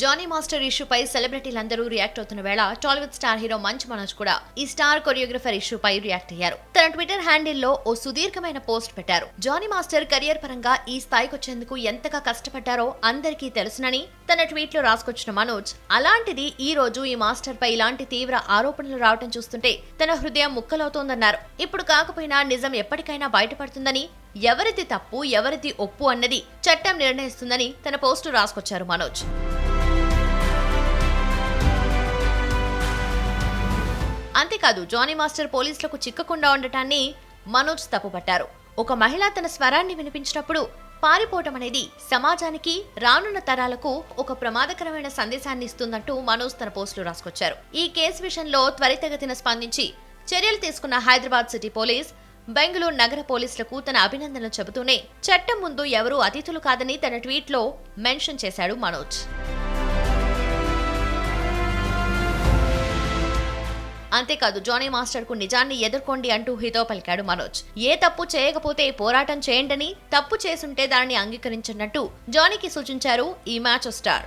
Johnny master ఇష్యూపై సెలబ్రిటీలందరూ react అవుతున్న వేళ Tollywood star hero Manchu Manoj కూడా ఈ స్టార్ కొరియోగ్రఫర్ ఇష్యూపై రియాక్ట్ అయ్యారు. తన ట్విట్టర్ హ్యాండిల్లో ఓ సుదీర్ఘమైన పోస్ట్ పెట్టారు. జానీ మాస్టర్ కెరియర్ పరంగా ఈ స్థాయికి వచ్చేందుకు ఎంతగా కష్టపడ్డారో అందరికీ తెలుసునని తన ట్వీట్లో రాసుకొచ్చిన మనోజ్ అలాంటిది ఈ రోజు ఈ మాస్టర్ పై ఇలాంటి తీవ్ర ఆరోపణలు రావటం చూస్తుంటే తన హృదయం ముక్కలవుతోందన్నారు. ఇప్పుడు కాకపోయినా నిజం ఎప్పటికైనా బయటపడుతుందని ఎవరిది తప్పు ఎవరిది ఒప్పు అన్నది చట్టం నిర్ణయిస్తుందని తన పోస్టు రాసుకొచ్చారు మనోజ్. అంతేకాదు జానీ మాస్టర్ పోలీసులకు చిక్కకుండా ఉండటాన్ని మనోజ్ తప్పుపట్టారు. ఒక మహిళ తన స్వరాన్ని వినిపించినప్పుడు పారిపోవటం అనేది సమాజానికి రానున్న తరాలకు ఒక ప్రమాదకరమైన సందేశాన్ని ఇస్తుందంటూ మనోజ్ తన పోస్టులు రాసుకొచ్చారు. ఈ కేసు విషయంలో త్వరితగతిన స్పందించి చర్యలు తీసుకున్న హైదరాబాద్ సిటీ పోలీస్ బెంగళూరు నగర పోలీసులకు తన అభినందనలు చెబుతూనే చట్టం ముందు ఎవరూ అతిథులు కాదని తన ట్వీట్లో మెన్షన్ చేశాడు మనోజ్. అంతేకాదు జానీ మాస్టర్కు నిజాన్ని ఎదుర్కోండి అంటూ హితో పలికాడు మనోజ్. ఏ తప్పు చేయకపోతే పోరాటం చేయండని తప్పు చేసుంటే దానిని అంగీకరించినట్టు జానీకి సూచించారు ఈ మ్యాచ్ స్టార్.